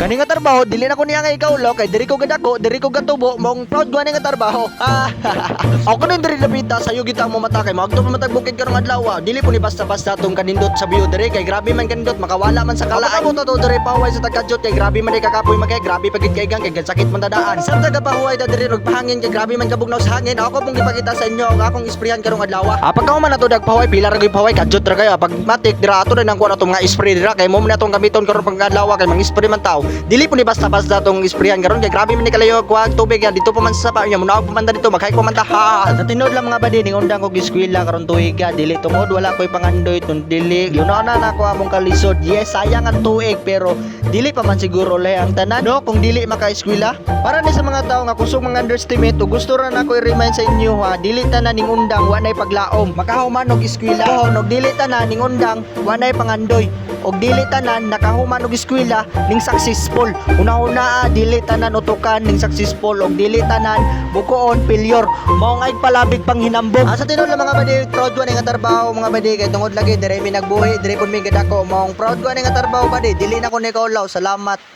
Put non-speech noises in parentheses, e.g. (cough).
Kani nga trabaho dili na ko niya nga ikaw law kay diri ko gadako, diri ko gatubo, mong proud gani nga trabaho. Ah. (laughs) Ako na diri napita sa kita mo mata kay magto pa matag bukid karong adlaw. ah. Dili po ni basta-basta tong kanindot sa view diri kay grabe man kanindot makawala man sa kalaan. Ako to diri paway sa tagajot kay grabe man kakapoy magay grabe pagid kay gang kay sakit man dadaan. Sa taga pahuway ta diri rog pahangin kay grabe man kabugnaw sa hangin. Ako pong gipakita sa inyo ang akong isprayan karong adlaw. Ah pagka man ato dag pahuway pila ra gyud pahuway kajot ra kayo. Pag matik dira ato na nang kuha na tong mga spray dira kay mo man atong gamiton karon pang adlaw kay mang spray man tao. Dili po ni basta-basta tong isprayan karon kay grabe man ni kalayo kuha ang tubig yan dito pa man sa sapa nya muna pa man dito maghay pa man ta ha. Tinod lang mga badi ning undang kog eskwela karon tuig ka dili tungod wala koy pangandoy tun dili. Yun na na ako among kalisod. Yes sayang ang tuig pero dili pa man siguro lay ang tanan no kung dili maka-eskwela. Para ni sa mga tao nga kusog mga underestimate gusto ra na ko i-remind sa inyo ha dili tanan ning undang wa nay paglaom. Makahuman og eskwela. Og dili tanan ning undang wa nay pangandoy og dili tanan nakahuman og eskwela ning successful. Una-una dili tanan utukan ning successful. Og dili tanan bukoon failure mao nga palabig pang hinambog. Asa tinud lang mga badi proud ko nga trabaho mga badi. Kay tungod lagi dire mi nagbuhi dire pud mi gadako mao proud ko nga trabaho badi. Dili na ko ni kaulaw salamat